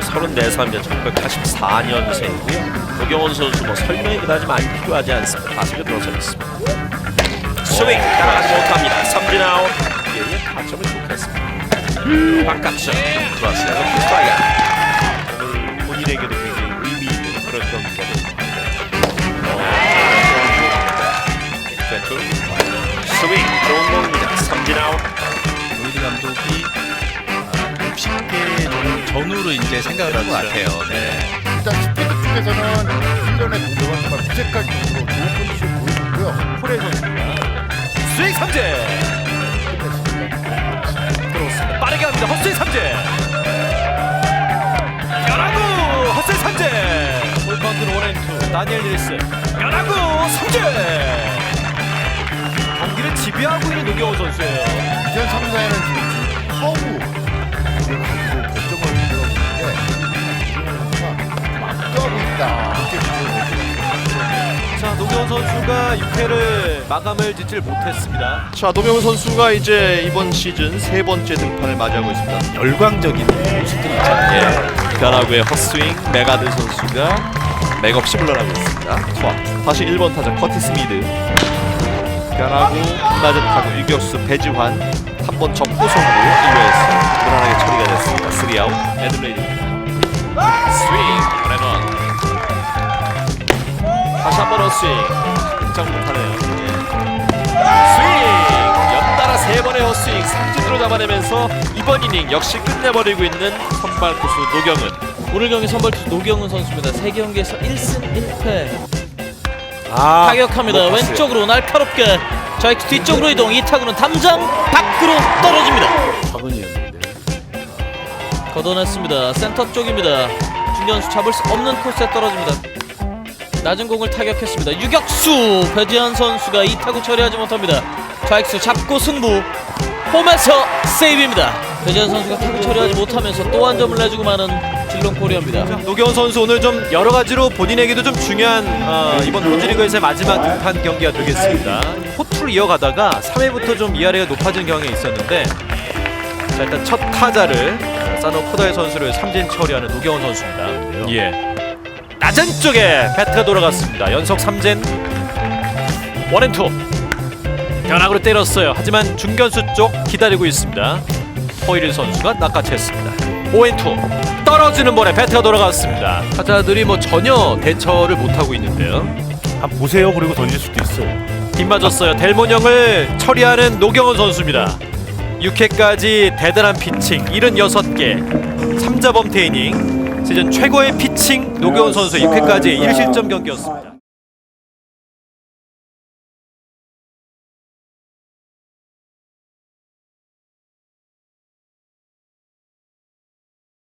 34살입니다. 1984년생이고요. 노경원 선수 뭐 설명이 그다지 많이 필요하지 않습니다. 다섯개 들어서 있습니다. 스윙 따라가지 못합니다. 삼진 아웃. 예, 타점을 좋겠습니다. 바깥쪽 들어왔어요. 스트라이크. 오늘 본인에게도 굉장히 의미 있는 그런 경기가 됩니다. 왼쪽 스윙 이제 생각을 한것 같아요. 네. 일단 스피드 쪽에서는 1년의 공격은 정말 무색할 정도로 좋은 컨디션 보여줬고요. 프레 선수입니다. 스윙 삼진. 들어왔습니다. 빠르게 합니다. 헛스윙 삼진. 변화구 헛스윙 삼진. 볼카운트는 원앤투 다니엘 릴스. 변화구 삼진. 경기를 지배하고 있는 노경호 선수예요. 선수가 6회를 마감을 짓질 못했습니다. 자 노명훈 선수가 이제 이번 시즌 세 번째 등판을 맞이하고 있습니다. 열광적인 모습들이 있잖아요. 예, 가나구의 헛스윙 메가드 선수가 맥없이 물러나고 있습니다. 투아 다시 1번 타자 커티스 미드 가나구 낮은 타구 유격수 배지환 한 번 접고 송구 1루에서 무난하게 처리가 됐습니다. 3아웃 애들레이드 스윙 3번 헛스윙. 꼼짝 못하네요. 스윙! 연달아 3번의 헛스윙 삼진으로 잡아내면서 이번 이닝 역시 끝내버리고 있는 선발 투수 노경은. 오늘 경기 선발 투수 노경은 선수입니다. 3경기에서 1승 1패. 아, 타격합니다. 왼쪽으로 날카롭게. 좌익수 뒤쪽으로 이동. 이타구는 담장 밖으로 떨어집니다. 4번이었는데 걷어냈습니다. 센터 쪽입니다. 중견수 잡을 수 없는 코스에 떨어집니다. 낮은 공을 타격했습니다. 유격수 배지한 선수가 이 타구 처리하지 못합니다. 좌익수 잡고 승부. 홈에서 세이브입니다. 배지한 선수가 타구 처리하지 못하면서 또 한 점을 내주고 마는 질롱 코리아입니다. 노경원 선수 오늘 좀 여러 가지로 본인에게도 좀 중요한 어, 이번 호주리그에서의 마지막 등판 경기가 되겠습니다. 호투를 이어가다가 3회부터 좀 이아래가 높아지는 경향이 있었는데 자 일단 첫 타자를 사노 코다이 선수를 삼진 처리하는 노경원 선수입니다. 예. 낮은 쪽에 배트가 돌아갔습니다. 연속 삼진 원앤투 변화구로 때렸어요. 하지만 중견수 쪽 기다리고 있습니다. 호이릴 선수가 낚아챘습니다. 5앤투 떨어지는 볼에 배트가 돌아갔습니다. 타자들이 뭐 전혀 대처를 못하고 있는데요. 한번 보세요. 그리고 던질 수도 있어요. 빗 맞았어요. 델몬형을 처리하는 노경원 선수입니다. 6회까지 대단한 피칭 76개 3자범 테이닝 시즌 최고의 피칭 노경원 선수의 6회까지 1실점 경기였습니다.